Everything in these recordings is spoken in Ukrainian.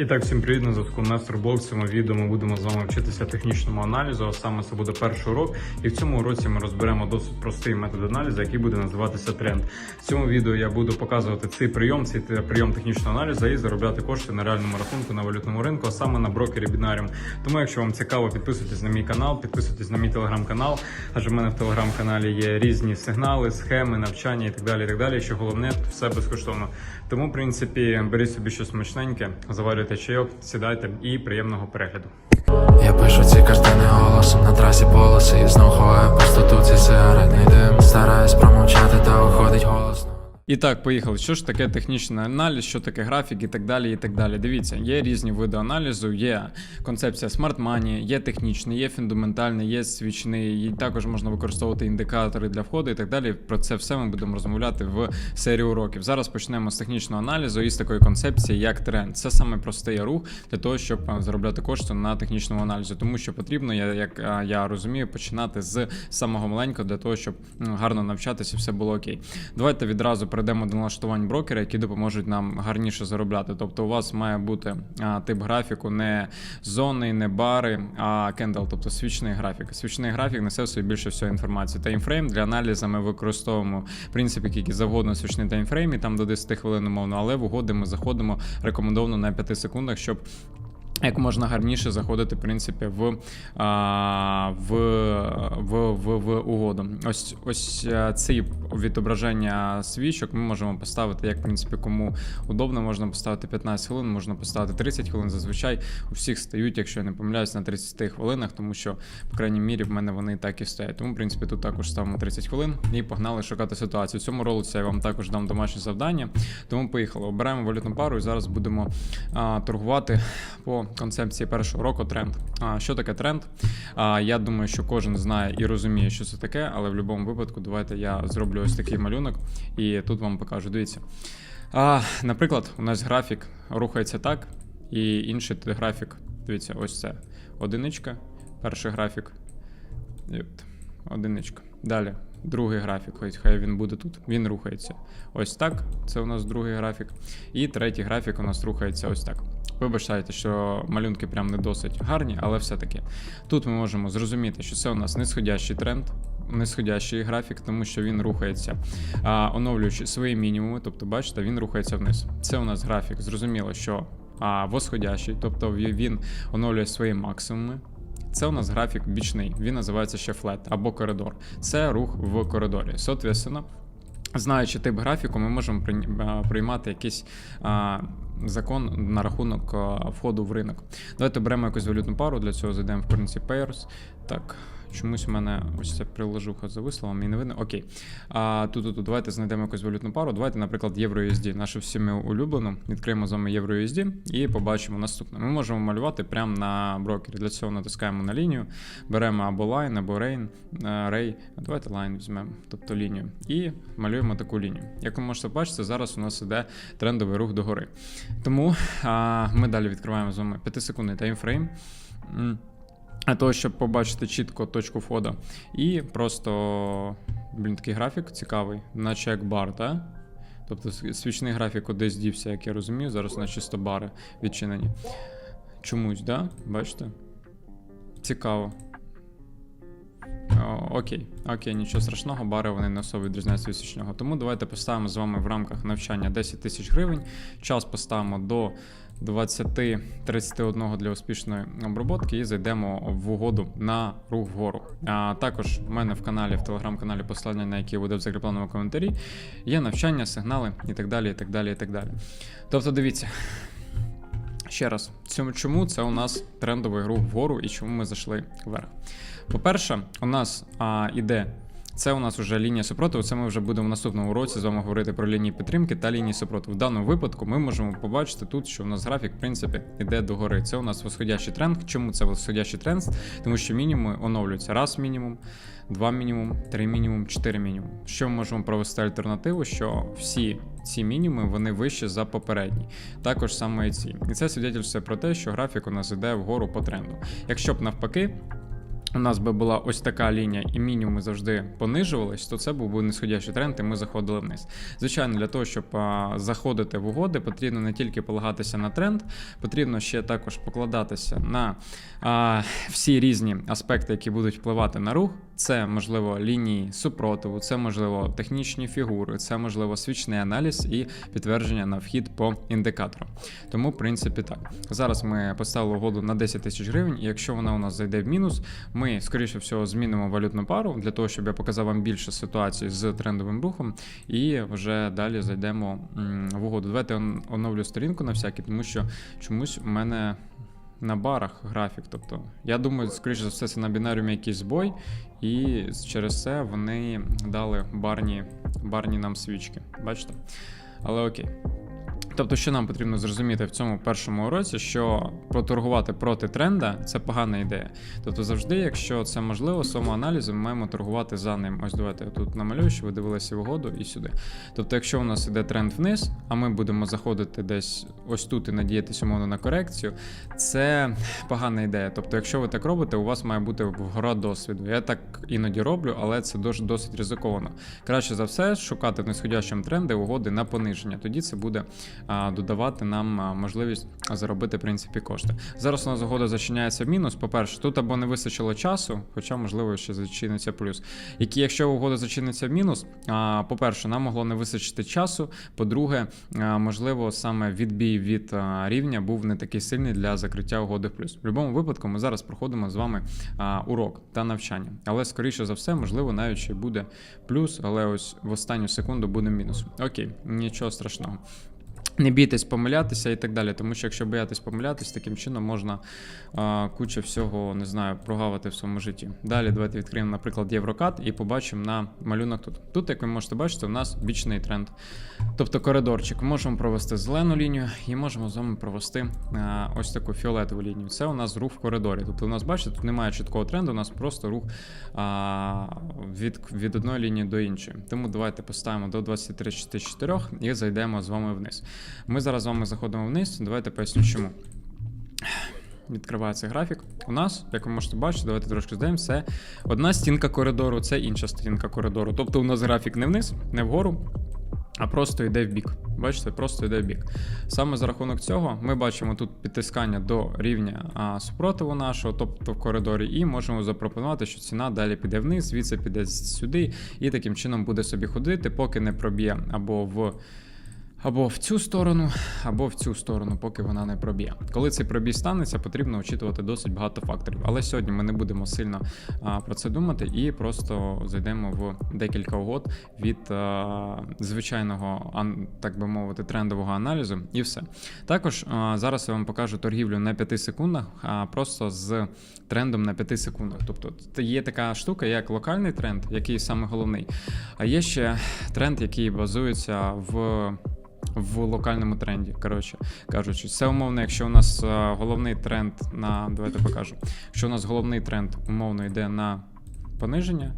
І так, всім привіт, на зв'язку Нестор Блог. В цьому відео ми будемо з вами вчитися технічному аналізу, а саме це буде перший урок. І в цьому уроці ми розберемо досить простий метод аналізу, який буде називатися тренд. В цьому відео я буду показувати цей прийом, цей прийом технічного аналізу і заробляти кошти на реальному рахунку на валютному ринку, а саме на брокері Binarium. Тому, якщо вам цікаво, підписуйтесь на мій канал, підписуйтесь на мій телеграм-канал, адже в мене в телеграм-каналі є різні сигнали, схеми, навчання і так далі. І так далі. Що головне, все безкоштовно. Тому, в принципі, беріть собі щось смачненьке, заварюйте чайок, сідайте і приємного перегляду. Я пишу ці картини голосом на трасі полоси І знов ховаю пустоту цей сигаретний дим Стараюсь промовчати, та виходить голосно І так, поїхали. Що ж таке технічний аналіз, що таке графік і так далі. і так далі. Дивіться, є різні види аналізу, є концепція Smart Money, є технічний, є фундаментальний, є свічний, і також можна використовувати індикатори для входу і так далі. Про це все ми будемо розмовляти в серії уроків. Зараз почнемо з технічного аналізу і з такої концепції, як тренд. Це саме простий рух для того, щоб заробляти кошти на технічному аналізі, тому що потрібно, я, як я розумію, починати з самого маленького для того, щоб гарно навчатися, все було окей. Давайте відразу перейдемо до налаштувань брокера, які допоможуть нам гарніше заробляти. Тобто, у вас має бути а, тип графіку не зони, не бари, а кендл, тобто свічний графік. Свічний графік несе в собі більше всього інформації. Таймфрейм для аналізу ми використовуємо принцип, який завгодно свічний таймфрейм, і там до 10 хвилин умовно, але в угоди ми заходимо рекомендовано на 5 секундах, щоб як можна гарніше заходити, в принципі, в, в, в, в, в угоду. Ось ось е, ці відображення свічок ми можемо поставити, як в принципі, кому удобно, можна поставити 15 хвилин, можна поставити 30 хвилин. Зазвичай у всіх стають, якщо я не помиляюсь, на 30 хвилинах, тому що, по крайній мірі, в мене вони так і стоять. Тому, в принципі, тут також ставимо 30 хвилин і погнали шукати ситуацію. В цьому ролиці я вам також дам домашнє завдання. Тому поїхали. Обираємо валютну пару і зараз будемо а, торгувати по концепції першого року тренд. А, що таке тренд? А, я думаю, що кожен знає і розуміє, що це таке, але в будь-якому випадку давайте я зроблю ось такий малюнок і тут вам покажу. Дивіться. А, наприклад, у нас графік рухається так, і інший графік. Дивіться, ось це одиничка, перший графік. Одиничка. Далі. Другий графік, ось хай він буде тут. Він рухається ось так. Це у нас другий графік. І третій графік у нас рухається ось так. Вибачайте, що малюнки прям не досить гарні, але все-таки. Тут ми можемо зрозуміти, що це у нас нисходящий тренд, нисходящий графік, тому що він рухається, а, оновлюючи свої мінімуми. Тобто, бачите, він рухається вниз. Це у нас графік. Зрозуміло, що а, восходящий, тобто він оновлює свої максимуми. Це у нас графік бічний, він називається ще флет або коридор. Це рух в коридорі. Соответственно, знаючи тип графіку, ми можемо приймати якийсь а, закон на рахунок входу в ринок. Давайте беремо якусь валютну пару, для цього зайдемо в currency pairs. Так. Чомусь у мене ось ця приложуха зависла, вам її не видно. Окей. А тут, тут, тут, давайте знайдемо якусь валютну пару. Давайте, наприклад, євро USD. Нашу всіми улюблену. Відкриємо з вами євро USD і побачимо наступне. Ми можемо малювати прямо на брокері. Для цього натискаємо на лінію, беремо або line, або rain, е, ray. Давайте line візьмемо, тобто лінію. І малюємо таку лінію. Як ви можете бачити, зараз у нас іде трендовий рух догори. Тому а, ми далі відкриваємо з вами 5-секундний таймфрейм. Для того, щоб побачити чітко точку входу. І просто, блін, такий графік цікавий, наче як бар, так? Тобто свічний графік кудись дівся, як я розумію, зараз на чисто бари відчинені. Чомусь, да? Бачите? Цікаво. Окей, окей, нічого страшного, бари вони не особо відрізняються від свічного. Тому давайте поставимо з вами в рамках навчання 10 тисяч гривень. Час поставимо до 20-31 для успішної оброботки і зайдемо в угоду на рух вгору. А також в мене в каналі, в телеграм-каналі, посилання на який буде в закріпленому коментарі, є навчання, сигнали і так далі. і так далі, і так далі. Тобто, дивіться. Ще раз, цьому чому це у нас трендовий гру вгору і чому ми зайшли вверх. По-перше, у нас а, іде. Це у нас вже лінія супротиву. Це ми вже будемо в наступному уроці з вами говорити про лінії підтримки та лінії супротиву. В даному випадку ми можемо побачити тут, що у нас графік, в принципі, іде догори. Це у нас восходящий тренд. Чому це восходящий тренд? Тому що мінімуми оновлюються раз мінімум, два мінімум, три мінімум, чотири мінімум. Що ми можемо провести альтернативу? Що всі ці мінімуми вони вищі за попередні. Також саме і ці. І це свідчить про те, що графік у нас іде вгору по тренду. Якщо б навпаки. У нас би була ось така лінія, і мінімуми завжди понижувались, то це був би нисходящий тренд, і ми заходили вниз. Звичайно, для того, щоб а, заходити в угоди, потрібно не тільки полагатися на тренд, потрібно ще також покладатися на а, всі різні аспекти, які будуть впливати на рух. Це можливо лінії супротиву, це можливо технічні фігури, це можливо свічний аналіз і підтвердження на вхід по індикатору. Тому, в принципі, так. Зараз ми поставили угоду на 10 тисяч гривень, і якщо вона у нас зайде в мінус, ми, скоріше всього, змінимо валютну пару для того, щоб я показав вам більше ситуацій з трендовим рухом, і вже далі зайдемо в угоду. Давайте оновлю сторінку на всякий, тому що чомусь у мене. На барах графік, тобто я думаю, скоріше за все, це на бінаріумі якийсь збой, і через це вони дали барні, барні нам свічки. Бачите? Але окей. Тобто, що нам потрібно зрозуміти в цьому першому уроці, що проторгувати проти тренда це погана ідея. Тобто, завжди, якщо це можливо, самоаналізом ми маємо торгувати за ним. Ось давайте я тут намалюю, що ви дивилися угоду і сюди. Тобто, якщо у нас іде тренд вниз, а ми будемо заходити десь ось тут і надіятися умовно на корекцію, це погана ідея. Тобто, якщо ви так робите, у вас має бути гора досвіду. Я так іноді роблю, але це досить, ризиковано. Краще за все шукати в нисходящому тренді угоди на пониження. Тоді це буде додавати нам можливість заробити в принципі кошти. Зараз у нас угода зачиняється в мінус. По-перше, тут або не вистачило часу, хоча можливо ще зачиниться плюс. Які, якщо угода зачиниться в мінус, по-перше, нам могло не вистачити часу. По-друге, можливо, саме відбій від рівня був не такий сильний для закриття угоди в плюс. В будь-якому випадку ми зараз проходимо з вами урок та навчання. Але скоріше за все, можливо, навіть ще буде плюс, але ось в останню секунду буде мінус. Окей, нічого страшного. Не бійтесь помилятися і так далі, тому що якщо боятись помилятись, таким чином можна а, куча всього, не знаю, прогавити в своєму житті. Далі давайте відкриємо, наприклад, Єврокат і побачимо на малюнок тут. Тут, як ви можете бачити, у нас бічний тренд. Тобто коридорчик. Можемо провести зелену лінію і можемо з вами провести а, ось таку фіолетову лінію. Це у нас рух в коридорі. Тобто у нас, бачите, тут немає чіткого тренду, у нас просто рух а, від, від одної лінії до іншої. Тому давайте поставимо до 23.64 і зайдемо з вами вниз. Ми зараз з вами заходимо вниз. Давайте поясню, чому. Відкривається графік. У нас, як ви можете бачити, давайте трошки здаємо, це одна стінка коридору, це інша стінка коридору. Тобто у нас графік не вниз, не вгору, а просто йде в бік. Бачите, просто йде в бік. Саме за рахунок цього ми бачимо тут підтискання до рівня а, супротиву нашого, тобто в коридорі, і можемо запропонувати, що ціна далі піде вниз, звідси піде сюди, і таким чином буде собі ходити, поки не проб'є або в. Або в цю сторону, або в цю сторону, поки вона не проб'є. Коли цей пробій станеться, потрібно очитувати досить багато факторів. Але сьогодні ми не будемо сильно а, про це думати і просто зайдемо в декілька угод від а, звичайного, ан, так би мовити, трендового аналізу, і все. Також а, зараз я вам покажу торгівлю на 5 секундах, а просто з трендом на 5 секундах. Тобто є така штука, як локальний тренд, який саме головний. А є ще тренд, який базується в в локальному тренді. Коротше кажучи, це умовно, якщо у нас е, головний тренд на. Давайте покажу. Якщо у нас головний тренд умовно йде на пониження.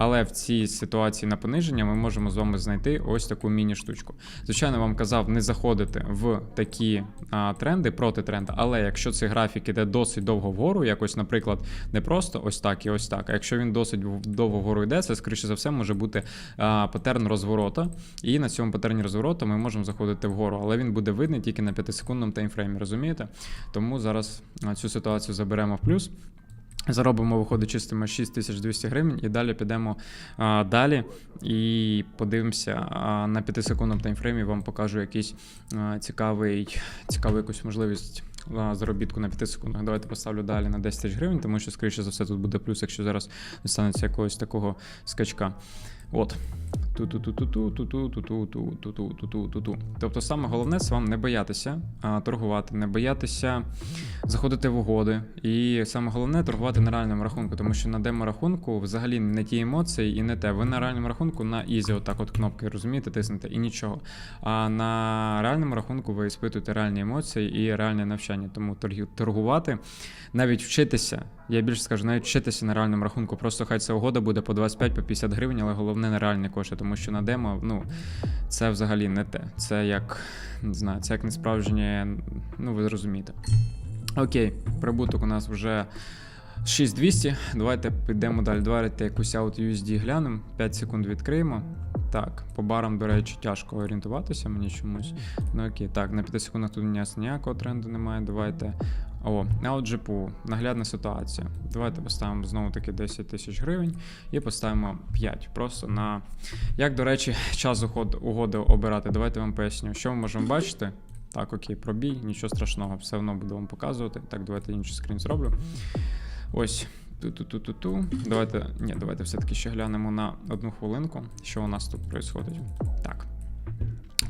Але в цій ситуації на пониження ми можемо з вами знайти ось таку міні-штучку. Звичайно, вам казав не заходити в такі а, тренди проти тренда, але якщо цей графік іде досить довго вгору, якось, наприклад, не просто ось так і ось так. А якщо він досить довго вгору йде, це скоріше за все може бути а, патерн розворота. І на цьому патерні розвороту ми можемо заходити вгору, але він буде видний тільки на 5-секундному таймфреймі, розумієте? Тому зараз цю ситуацію заберемо в плюс. Заробимо, виходить, чистимо 6200 гривень, і далі підемо а, далі і подивимося а, на 5 секундному таймфреймі. Вам покажу якийсь а, цікавий, цікаву якусь можливість а, заробітку на 5 секундах. Давайте поставлю далі на 10 тисяч гривень, тому що, скоріше за все, тут буде плюс, якщо зараз не станеться якогось такого скачка. От. Ту-ту-ту-ту-ту-ту-ту-ту-ту-ту-ту-ту-ту. Тобто саме головне це вам не боятися торгувати, не боятися заходити в угоди. І саме головне торгувати на реальному рахунку, тому що на демо-рахунку взагалі не ті емоції і не те. Ви на реальному рахунку на ізі, отак от кнопки, розумієте, тиснете і нічого. А на реальному рахунку ви іспитуєте реальні емоції і реальне навчання. Тому торгувати, навіть вчитися. Я більше скажу, навіть вчитися на реальному рахунку. Просто хай ця угода буде по 25 по 50 гривень, але головне на реальні кошти, тому що на демо, ну це взагалі не те. Це як не знаю, це як не справжнє, ну ви зрозумієте. Окей, прибуток у нас вже 6200. Давайте підемо далі. Давайте якусь out USD глянемо. 5 секунд відкриємо. Так, по барам, до речі, тяжко орієнтуватися мені чомусь. Ну окей, так, на 5 секундах тут у нас ніякого тренду немає. Давайте. О, а от GPU, наглядна ситуація. Давайте поставимо знову таки 10 тисяч гривень і поставимо 5. Просто на. Як, до речі, час уход- угоди обирати, давайте вам поясню. Що ми можемо бачити? Так, окей, пробій, нічого страшного, все одно буду вам показувати. Так, давайте інший скрін зроблю. Ось. Ту-ту-ту-ту-ту. Давайте. Ні, давайте все-таки ще глянемо на одну хвилинку, що у нас тут відбувається. Так.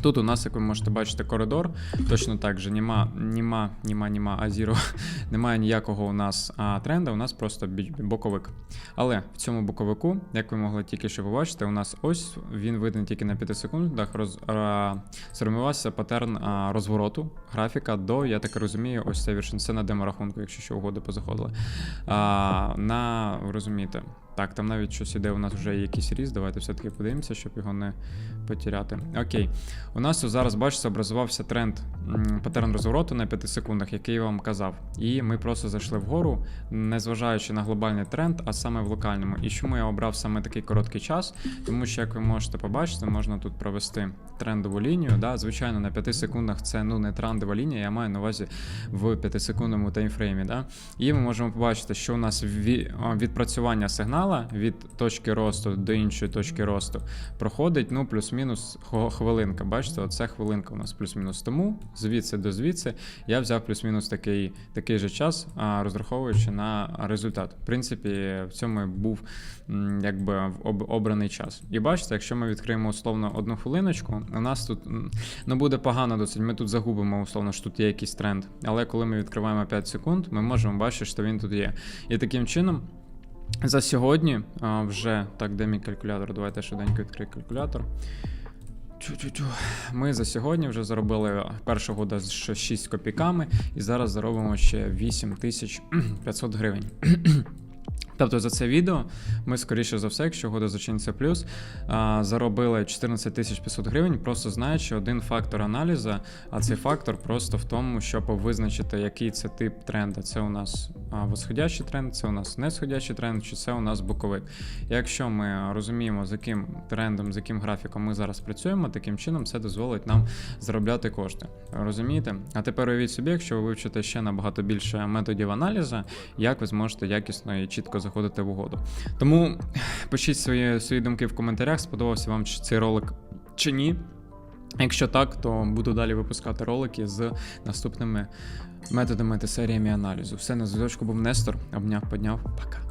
Тут у нас, як ви можете бачити, коридор. Точно так же, нема, нема, нема, нема, а. Немає ніякого у нас а, тренда, у нас просто боковик. Але в цьому боковику, як ви могли тільки що побачити, у нас ось він видно тільки на 5 секундах. Роз, а, сформувався паттерн а, розвороту графіка до, я так розумію, ось це вершин. Це на деморахунку, якщо що угоди позаходили. А, на, розумієте, так, там навіть щось іде, у нас вже якийсь ріст. Давайте все-таки подивимося, щоб його не потеряти. Окей. У нас зараз, бачите, образувався тренд паттерн розвороту на 5 секундах, який я вам казав. І ми просто зайшли вгору, незважаючи на глобальний тренд, а саме в локальному. І чому я обрав саме такий короткий час? Тому що, як ви можете побачити, можна тут провести трендову лінію. Да? Звичайно, на 5 секундах це ну не трендова лінія, я маю на увазі в 5-секундному таймфреймі. Да? І ми можемо побачити, що у нас відпрацювання сигнала від точки росту до іншої точки росту проходить ну плюс-мінус хвилинка. Бачите, оце хвилинка у нас плюс-мінус. Тому звідси до звідси я взяв плюс-мінус такий, такий же час, розраховуючи на результат. В принципі, в цьому був якби об- обраний час. І бачите, якщо ми відкриємо условно одну хвилиночку, у нас тут ну буде погано досить. Ми тут загубимо условно, що тут є якийсь тренд. Але коли ми відкриваємо 5 секунд, ми можемо бачити, що він тут є. І таким чином. За сьогодні а, вже так, де мій калькулятор? Давайте швиденько відкрию калькулятор. Чу-чу-чу. Ми за сьогодні вже заробили першого года з 6 копійками, і зараз заробимо ще 8500 гривень. Тобто за це відео ми, скоріше за все, якщо года зачиниться плюс, заробили 14 500 гривень, просто знаючи один фактор аналізу, а цей фактор просто в тому, щоб визначити, який це тип тренда. Це у нас восходящий тренд, це у нас несходящий тренд, чи це у нас боковик. Якщо ми розуміємо, з яким трендом, з яким графіком ми зараз працюємо, таким чином це дозволить нам заробляти кошти. Розумієте? А тепер уявіть собі, якщо ви вивчите ще набагато більше методів аналізу, як ви зможете якісно і чітко заходити в угоду. Тому пишіть свої, свої думки в коментарях, сподобався вам цей ролик чи ні. Якщо так, то буду далі випускати ролики з наступними методами та серіями аналізу. Все на зв'язку був Нестор. Обняв, подняв. Пока.